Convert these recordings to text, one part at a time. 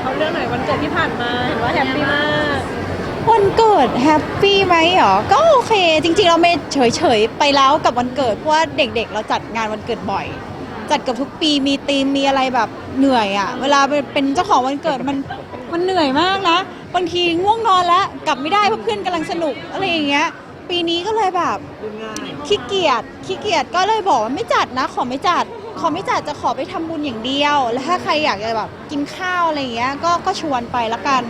เขาเรื่องไหนวันเกิดที่ผ่านมาเห็นว่าแฮปปี้มากวันเกิดแฮปปี้ไหมหรอ ก็โอเค จริงๆ เราไม่เฉยๆ ไปแล้วกับวันเกิด เพราะว่าเด็กๆ เราจัดงานวันเกิดบ่อย จัดเกับทุกปีมีธีมมีอะไรแบบเหนื่อยอะ่ะ เวลาเป็นเจ้าของวันเกิดมันมันเหนื่อยมากนะ บางทีง่วงนอนแล้วกลับไม่ได้เพราะเพื่อนกำลังสนุกอะไรอย่างเงี้ย ปีนี้ก็เลยแบบขี้เกียจขี้เกียจก็เลยบอกว่าไม่จัดนะ ขอไม่จัด ขอไม่จัดจะขอไปทำบุญอย่างเดียว แล้วถ้าใครอยากจะแบบกินข้าวอะไรอย่างเงี้ยก็ก็ชวนไปละกัน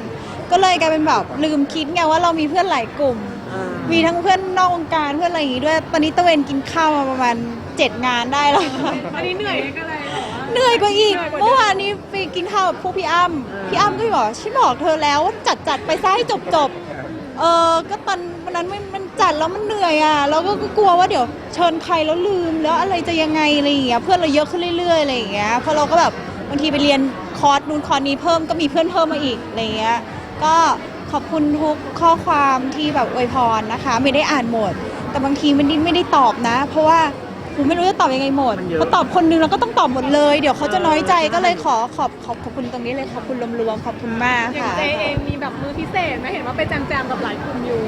ก็เลยกลายเป็นแบบลืมคิดไงว่าเรามีเพื่อนหลายกลุ่มเออมีทั้งเพื่อนนอกวงการเพื่อนอะไรอย่างงี้ด้วยตอนนี้ตะเวนกินข้าวมาประมาณเจ็ดงานได้แล้วอันนี้เหนื่อยก็เลยบอกว่าเหนื่อยกว่าอีกเหนื่อยกว่าเดิมเมื่อวานนี้ไปกินข้าวกับพวกพี่อ้ำพี่อ้ำก็บอกฉันบอกเธอแล้วว่าจัดจัดไปซะให้จบจบเออก็ตอน วันนั้นมันมันจัดแล้วมันเหนื่อยอะแล้วก็กลัวว่าเดี๋ยวเชิญใครแล้วลืมแล้วอะไรจะยังไงอะไรอย่างเงี้ยเพื่อนเราเยอะขึ้นเรื่อยๆอะไรอย่างเงี้ยเพราะเราก็แบบบางทีไปเรียนคอร์สนู้นคอร์สนี้เพิ่มก็มีเพื่อนเพิ่มมาอีกอะไรอย่างเงี้ยก็ขอบคุณทุกข้อความที่แบบอวยพรนะคะ ไม่ได้อ่านหมด แต่บางทีมันไม่ไม่ได้ตอบนะ เพราะว่าผมไม่รู้จะตอบยังไงหมดพอตอบคนนึงเราก็ต้องตอบหมดเลย เดี๋ยวเขาจะน้อยใจก็เลยขอขอบขอบขอบคุณตรงนี้เลยขอบคุณรวมๆขอบคุณมากอย่างค่ะเจเองมีแบบมือพิเศษไหมเห็นว่าไปแจมๆกับหลายกลุ่มอยู่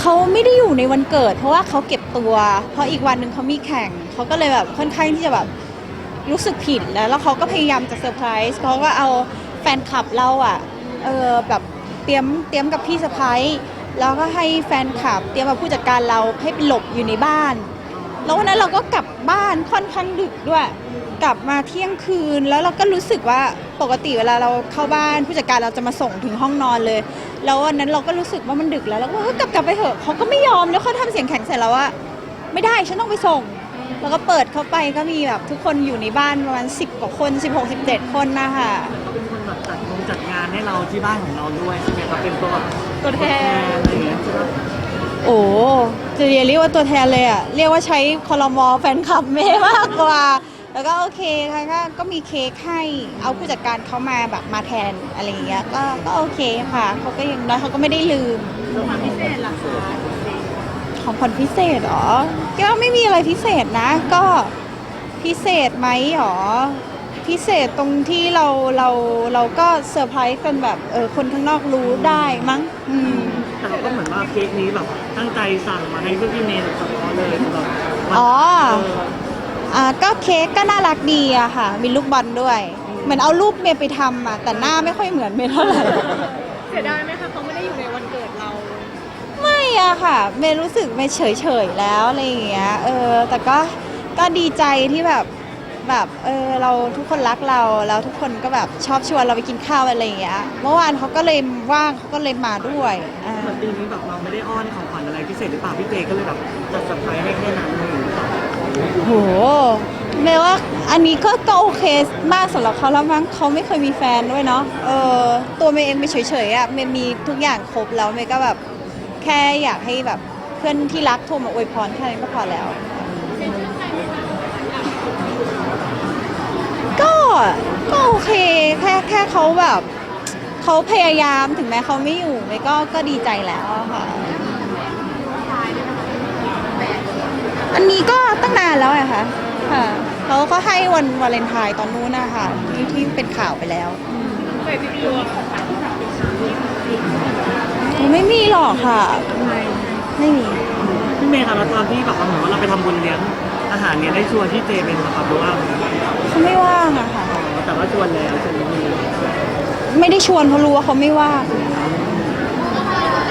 เขาไม่ได้อยู่ในวันเกิด เพราะว่าเขาเก็บตัว เพราะอีกวันหนึ่งเขามีแข่งเขาก็เลยแบบค่อนข้างที่จะแบบรู้สึกผิดแล้วแล้วเขาก็พยายามจะเซอร์ไพรส์เขาก็เอาแฟนคลับเราอะเออแบบเตรียมเตรียมกับพี่สะพ้ายแล้วก็ให้แฟนคลับ เตรียมกับผู้จัดการเราให้ไปหลบอยู่ในบ้าน แล้ววันนั้นเราก็กลับบ้านค่อนข้างดึกด้วย กลับมาเที่ยงคืนแล้วเราก็รู้สึกว่าปกติเวลาเราเข้าบ้านผู้จัดการเราจะมาส่งถึงห้องนอนเลย แล้ววันนั้นเราก็รู้สึกว่ามันดึกแล้วเราก็เฮ้ยกลับกลับไปเถอะเขาก็ไม่ยอมแล้วเขาทำเสียงแข็งใส่เราว่าไม่ได้ฉันต้องไปส่ง แล้วก็เปิดเข้าไปก็มีแบบทุกคนอยู่ในบ้านประมาณ10กว่าคน 16 17 คนนะคะเขาเป็นคนแบบจัดงงจัดงานให้เราที่บ้านของเราด้วยใช่ไหมครับเป็นตัวแบบตัวแทนอะไรอย่างเงี้ยใช่ไหมโอ้จะเรียกเรียกว่าตัวแทนเลยอะเรียกว่าใช้คอรมอแฟนคลับเมย์มากกว่า แล้วก็โอเคค่ะก็ก็มีเค้กให้เอาผู้จัดการเขามาแบบมาแทนอะไรอย่างเงี้ยก็ก็โอเคค่ะเขาก็ยังน้อยเขาก็ไม่ได้ลืม ความพิเศษล่ะคะของขวัญพิเศษเหรอ ก็ไม่มีอะไรพิเศษนะ ก็พิเศษไหมหรอ พิเศษตรงที่เราเราเราก็เซอร์ไพรส์กันแบบเออคนข้างนอกรู้ได้มั้ง อืม แต่เราก็เหมือนว่าเค้กนี้แบบตั้งใจสั่งมาให้เพื่อพี่เมย์โดยเฉพาะเลยสำหรับวันอ๋อ เออ อ่าก็เค้กก็น่ารักดีอะค่ะ มีลูกบอลด้วย เหมือนเอารูปเมย์ไปทำอะแต่หน้าไม่ค่อยเหมือนเมย์เท่าไหร่เสียดายไหมคะเขาไม่ได้อยู่ในวันเกิดเรา ไม่อะค่ะ เมย์รู้สึกเมย์เฉยเฉยๆแล้วอะไรอย่างเงี้ยเออแต่ก็ก็ดีใจที่แบบแบบเออเราทุกคนรักเราแล้วทุกคนก็แบบชอบชวนเราไปกินข้าวอะไรอย่างเงี้ยเมื่อวานเขาก็เลยว่างเขาก็เลยมาด้วยอ่า เหมือนปีนี้แบบเราไม่ได้อ้อนของขวัญอะไรพิเศษหรือเปล่าพี่เจก็เลยแบบจัดเซอร์ไพรส์ให้แค่นั้นเลย โหเมย์ว่าอันนี้ก็ก็โอเคมากสำหรับเขาแล้วมั้งเขาไม่เคยมีแฟนด้วยเนาะเออตัวเมย์เองเมย์เฉยๆอะเมย์มีทุกอย่างครบแล้วเมย์ก็แบบแค่อยากให้แบบเพื่อนที่รักโทรมาอวยพรแค่นั้นก็พอแล้ว ก็ก็โอเคแค่แค่เขาแบบเขาพยายามถึงแม้เขาไม่อยู่เมย์ก็ก็ดีใจแล้วอะค่ะ อันนี้ก็ตั้งนานแล้วอะค่ะค่ะเขาก็ให้วันวาเลนไทน์ตอนนู้นนะคะที่ที่เป็นข่าวไปแล้วใส่ติดตัวของขวัญที่แบบเป็นชิ้นที่ไม่มีหรอกค่ะ ไม่มี พี่เมย์ครับแล้วตอนที่แบบว่าเหมือนว่าเราไปทำบุญเลี้ยงอาหารเนี่ยได้ชวนพี่เจเป็นนะครับหรือว่าเขาไม่ว่างอะค่ะ แต่ว่าชวนแล้วใช่ไหมพี่ไม่ได้ชวนเพราะรู้ว่าเขาไม่ว่าง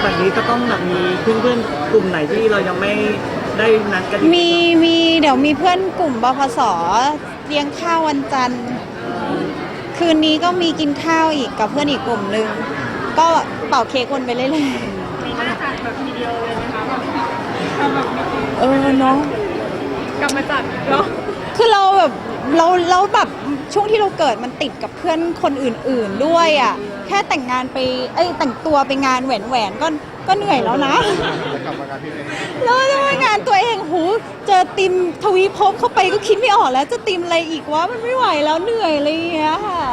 แบบนี้ก็ต้องแบบมีเพื่อนๆกลุ่มไหนที่เรายังไม่ ได้นัดกันอีกมีมีเดี๋ยวมีเพื่อนกลุ่มบพสเลี้ยงข้าววันจันทร์คืนนี้ก็มีกินข้าวอีกกับเพื่อนอีกกลุ่มหนึ่งก็เป่าเค้กวนไปเรื่อยมีหน้าจัดแบบทีเดียวเลยนะคะแบบทำแบบมีๆเออเนาะกลับมาจัดเนาะคือเราแบบเราเราแบบช่วงที่เราเกิดมันติดกับเพื่อนคนอื่น ๆด้วยอะแค่แต่งงานไปเอ้ยแต่งตัวไปงานแหวนแหวนๆก็ก็เหนื่อยแล้วนะ จะกลับมางานพี่เมย์แล้วจะมางานตัวเองหูเจอติมทวีภพเข้าไปก็คิดไม่ออกแล้วจะติมอะไรอีกวะมันไม่ไหวแล้วเหนื่อยอะไรอย่างเงี้ยค่ะ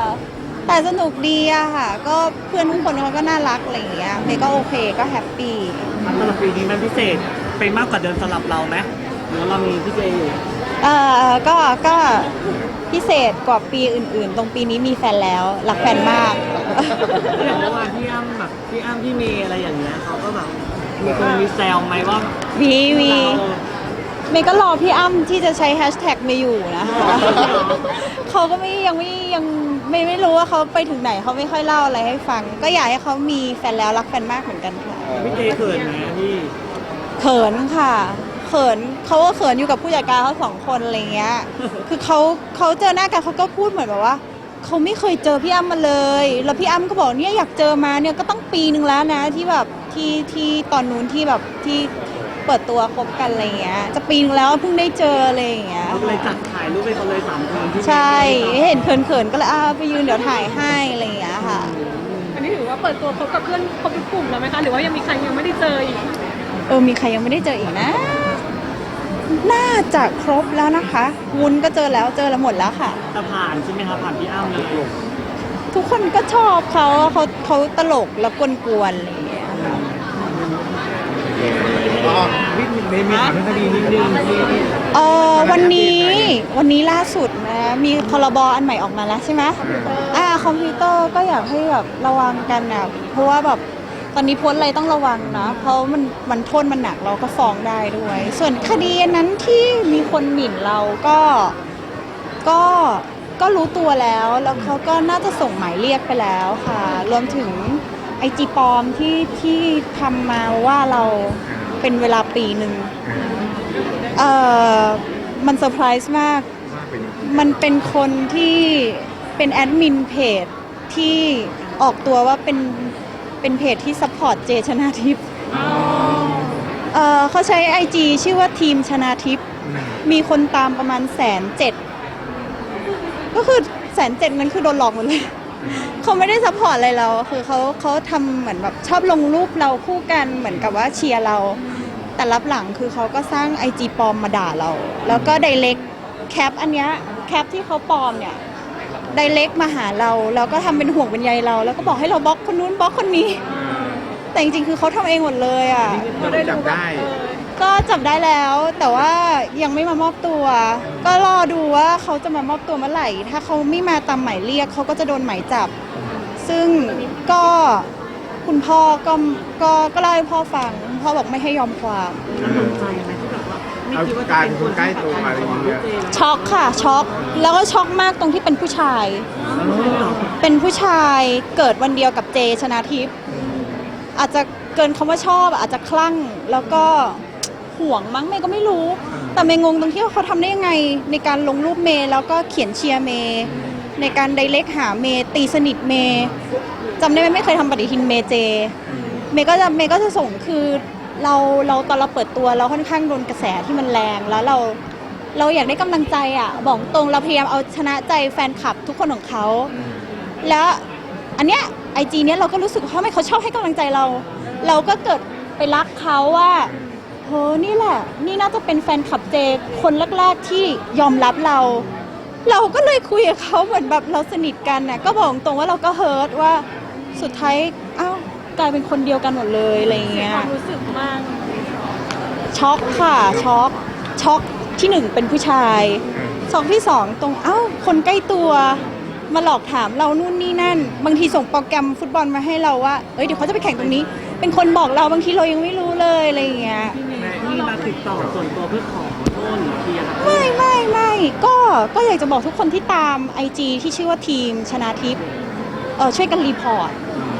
แต่สนุกดีอะค่ะ ก็เพื่อนทุกคนเขาก็น่ารักอะไรอย่างเงี้ยเมย์ก็โอเคก็แฮปปี้สำหรับปีนี้มันพิเศษไปมากกว่าเดิมสำหรับเราไหมหรือว่าเรามีพี่เจอยู่ปเอ่อก็ก็พิเศษกว่าปีอื่น ๆ ตรงปีนี้มีแฟนแล้วรักแฟนมาก อย่างเมื่อวานพี่อ้ำแบบพี่อ้ำพี่เมย์อะไรอย่างเงี้ยเขาก็แบบ มีคนมีแซวไหมว่าวีวีเราเมย์ก็รอพี่อ้ำที่จะใช้แฮชแท็กเมย์อยู่นะคะ เขาก็ไม่ยังไม่ยังไม่ไม่รู้ว่าเขาไปถึงไหนเขาไม่ค่อยเล่าอะไรให้ฟัง ก็อยากให้เขามีแฟนแล้วรักแฟนมากเหมือนกันค่ะพี่เจเขินไหมพี่เขินค่ะเขินเขาก็เขินอยู่กับผู้จัดการเขาสองคนอะไรเงี้ย คือเขาเขาเจอหน้ากันเขาก็พูดเหมือนแบบว่าเขาไม่เคยเจอพี่อ้ำมาเลย แล้วพี่อ้ำก็บอกเนี่ยอยากเจอมาเนี่ยก็ต้องปีนึงแล้วนะที่แบบ ที่ที่ตอนนู้นที่แบบที่เปิดตัวคบกันอะไรเงี้ยจะปีนึงแล้วเพิ่งได้เจออะไรอย่างเงี้ยเขาเลยจัดถ่ายรูปให้เขาเลยสามคนที่ใช่เห็นเขินๆก็เลยอ่าไปยืนเดี๋ยวถ่ายให้อะไรอย่างเงี้ยค่ะ อันนี้ถือว่าเปิดตัวคบกับเพื่อนครบทุกกลุ่มแล้วไหมคะ หรือว่ายังมีใครยังไม่ได้เจออีกเออมีใครยังไม่ได้เจออีกนะ น่าจะครบแล้วนะคะวุ้นก็เจอแล้วเจอแล้วหมดแล้วค่ะ แต่ผ่านใช่ไหมครับผ่านพี่อ้ำเลยทุกคนก็ชอบเขาเขาเขาตลกแล้วกวนๆอะไรอย่างเงี้ย เมย์มีถามเรื่องคดีนิดนึงเออวันนี้วันนี้ล่าสุดนะมีพรบอันใหม่ออกมาแล้วใช่ไหมอ่าคอมพิวเตอร์ก็อยากให้แบบระวังกันนะเพราะว่าแบบตอนนี้พ้นอะไรต้องระวังนะเพราะมันมันโทษมันหนักเราก็ฟ้องได้ด้วย ส่วนคดีนั้นที่มีคนหมิ่นเราก็ก็ก็รู้ตัวแล้ว แล้วเขาก็น่าจะส่งหมายเรียกไปแล้วค่ะ รวมถึง อจีปลอมที่ที่ทำมาว่าเราเป็นเวลาปีหนึ่งเอ่อมันเซอร์ไพรส์มาก มันเป็นคนที่เป็นแอดมินเพจที่ออกตัวว่าเป็นเป็นเพจที่ซัพพอร์ตเจชนาทิพย์เอ่อเขาใช้ IG ชื่อว่าทีมชนาทิพย์มีคนตามประมาณแสนเจ็ดก็คือแสนเจ็ดนั้นคือโดนหลอกหมดเลย เขาไม่ได้ซัพพอร์ตอะไรเรา คือเขาเขาทำเหมือนแบบชอบลงรูปเราคู่กันเหมือนกับว่าเชียร์เรา แต่รับหลังคือเขาก็สร้าง IG ปลอมมาด่าเรา แล้วก็ไดเ c กแคปอันเนี้ยแคปที่เขาปลอมเนี่ยไดเ c กมาหาเรา แล้วก็ทำเป็นห่วงเป็นใยเรา แล้วก็บอกให้เราบล็อกคนนู้นบล็อกคนนี้ แต่จริงๆคือเขาทำเองหมดเลยอะ เราได้จับได้ ก็จับได้แล้วแต่ว่ายังไม่มามอบตัว ก็รอดูว่าเขาจะมามอบตัวเมื่อไหร่ ถ้าเขาไม่มาตามหมายเรียกเขาก็จะโดนหมายจับ ซึ่งก็คุณพ่อก็ก็ก็เล่าให้พ่อฟังพ่อบอกไม่ให้ยอมความกใจไหมที่แบบว่าไม่คิดว่าเอาการคนใกล้ตัวอะไรอย่างเงี้ยช็อกค่ะช็อกแล้วก็ช็อกมากตรงที่เป็นผู้ชาย เป็นผู้ชายเกิดวันเดียวกับเจชนาทิพย์อาจจะเกินคำว่าชอบอาจจะคลั่งแล้วก็ ห่วงมั้งเมย์ก็ไม่รู้ แต่เมย์งงตรงที่ว่าเขาทำได้ยังไงในการลงรูปเมย์แล้วก็เขียนเชียร์เมย์ในการไดเรกหาเมย์ตีสนิทเมย์จำได้ไหมไม่เคยทำปฏิทินเมย์เจ เมย์ก็จะเมย์ก็จะส่งคือเราเราตอนเราเปิดตัวเราค่อนข้างโดนกระแสที่มันแรงแล้วเราเราอยากได้กำลังใจอะบอกตรงเราพยายามเอาชนะใจแฟนคลับทุกคนของเขา แล้วอันเนี้ยไอจีเนี้ยเราก็รู้สึกว่าทำไมเขาชอบให้กำลังใจเรา เราก็เกิดไปรักเขาว่า โหนี่แหละ นี่น่าจะเป็นแฟนคลับเจคนแรกๆที่ยอมรับเรา เราก็เลยคุยกับเขาเหมือนแบบเราสนิทกันน่ะก็บอกตรงว่าเราก็เฮิร์ตว่าสุดท้ายอ้าวกลายเป็นคนเดียวกันหมดเลยอะไรอย่างเงี้ยความรู้สึกมากช็อกค่ะช็อกช็อกที่หนึ่งเป็นผู้ชายช็อกที่สองตรงเอ้าคนใกล้ตัวมาหลอกถามเรานู่นนี่นั่น บางทีส่งโปรแกรมฟุตบอลมาให้เราว่า เอ้ยเดี๋ยวเขาจะไปแข่งตรงนี้ เป็นคนบอกเราบางทีเรายังไม่รู้เลยอะไรอย่างเงี้ยพี่เมย์ที่มาติดต่อส่วนตัวเพื่อขอโทษหรือเคลียร์ครับไม่ไม่ไม่ก็ก็อยากจะบอกทุกคนที่ตาม IG ที่ชื่อว่าทีมชนาทิพย์เออช่วยกันรีพอร์ต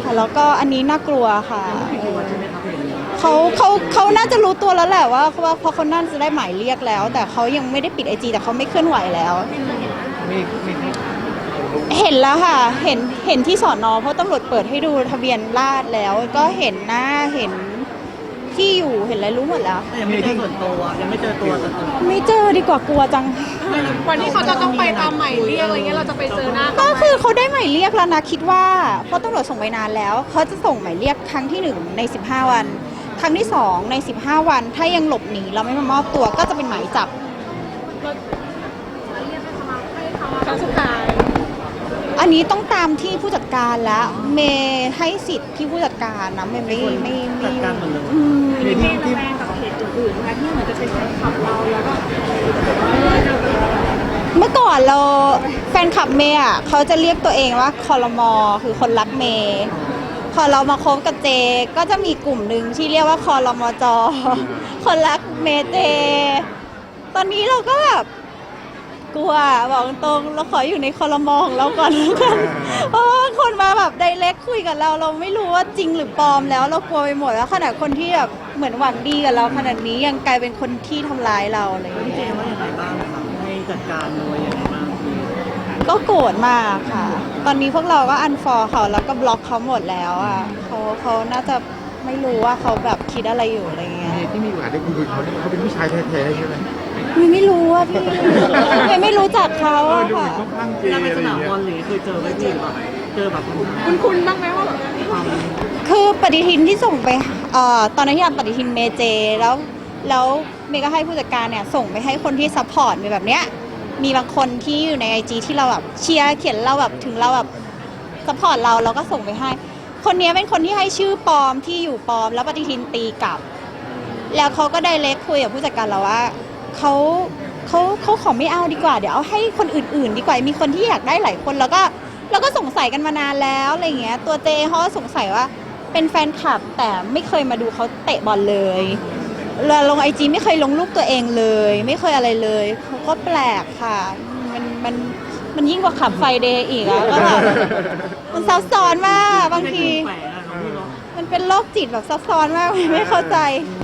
ค่ะแล้วก็อันนี้น่ากลัวค่ะไม่กลัวใช่ไหมครับเห็นเขาเขาเขาน่าจะรู้ตัวแล้วแหละว่าว่าเพราะเขาน่าจะได้หมายเรียกแล้ว แต่เขายังไม่ได้ปิดไอจีแต่เขาไม่เคลื่อนไหวแล้วมีมีเห็นแล้วค่ะ เห็นเห็นที่สอนอเพราะตำรวจเปิดให้ดูทะเบียนราษฎร์แล้ว ก็เห็นหน้าเห็น ที่อยู่เห็นอะไรรู้หมดแล้ว แต่ยังไม่เจอส่วนตัวยังไม่เจอตัวส่วนตัวไม่เจอดีกว่ากลัวจัง วันที่เขาจะต้องไปตามหมายเรียกอะไรเงี้ยเราจะไปเจอหน้าก็คือเขาได้หมายเรียกแล้วนะคิดว่าเพราะตำรวจส่งไปนานแล้วเขาจะส่งหมายเรียกครั้งที่หนึ่งใน 15 วัน ครั้งที่สองใน 15 วัน ถ้ายังหลบหนีเราไม่มามอบตัวก็จะเป็นหมายจับครั้งสุดท้าย อันนี้ต้องตามที่ผู้จัดการแล้วเมย์ให้สิทธิ์ที่ผู้จัดการนะเมย์ไม่ไม่ไม่จัดการหมดเลย อืม มีที่ที่กับเหตุอื่นๆนะที่เหมือนจะเป็นแฟนคลับเราแล้วก็เมื่อก่อนเราแฟนคลับเมย์อะเขาจะเรียกตัวเองว่าคอรมอคือคนรักเมย์พอเรามาคบกับเจ ก็จะมีกลุ่มหนึ่งที่เรียกว่าคอรมอจอ คนรักเมย์เจ ตอนนี้เราก็แบบ กลัวบอกตรงๆเราขออยู่ในคอรมอของเราก่อนแล้วกันเพราะว่าคนมาแบบไดเรกคุยกับเรา เราไม่รู้ว่าจริงหรือปลอมแล้ว เรากลัวไปหมดแล้วขนาดคนที่แบบเหมือนหวังดีกับเราขนาดนี้ยังกลายเป็นคนที่ทำร้ายเราอะไรอย่างพี่เงี้ยเจว่ายังไงบ้างครับให้จัดการโดยยังไงบ้างพี่ก็โกรธมากค่ะ ตอนนี้พวกเราก็อันฟอร์เขาแล้วก็บล็อกเขาหมดแล้วอะเขาเขาน่าจะไม่รู้ว่าเขาแบบคิดอะไรอยู่อะไรเงี้ยเมย์ที่มีโอกาสได้คุยกับเขาเนี่ยเขาเป็นผู้ชายแท้ๆใช่ไหม ไม่ไม่รู้ว่าพี่ไม่ไม่รู้จักเขาเอออะดูเหมืค่ะ อนค่อนข้างเจถ้าอะไรในสอนามย่างเงี้ยบอลหรือเคยเจอไหมพี่แบบเจอแบบคุณคุณบ้างไหมว่าแบบความคือปฏิทินที่ส่งไปเอ่อตอนนั้นที่ทำปฏิทินเมเจ แล้วแล้วเมย์ก็ให้ผู้จัดการเนี่ยส่งไปให้คนที่ซัพพอร์ตเมย์แบบเนี้ยมีบางคนที่อยู่ในไอจที่เราแบบเชียร์เขียนเราแบบถึงเราแบบซัพพอร์ตเราเราก็ส่งไปให้ คนเนี้ยเป็นคนที่ให้ชื่อปลอมที่อยู่ปลอม แล้วปฏิทินตีกลับ แล้วเขาก็ไดเรกคุยกับผู้จัดการเราว่า เขาเขาเขาขอไม่เอาดีกว่า เดี๋ยวเอาให้คนอื่น ๆ ดีกว่ามีคนที่อยากได้หลายคนแล้วก็แล้วก็สงสัยกันมานานแล้วอะไรเงี้ย ตัวเจเขาก็สงสัยว่าเป็นแฟนคลับแต่ไม่เคยมาดูเขาเตะบอลเลยแล้วลงไอจีไม่เคยลงรูปตัวเองเลย ไม่เคยอะไรเลยเขาก็แปลกค่ะ มันมันมันยิ่งกว่าขับไฟเดย์อีกอะก็แบบมันซับซ้อนมากบางทีแปลกอะเนาะพี่เนาะมันเป็นโรคจิตแบบซับซ้อนมากไม่เข้าใจอื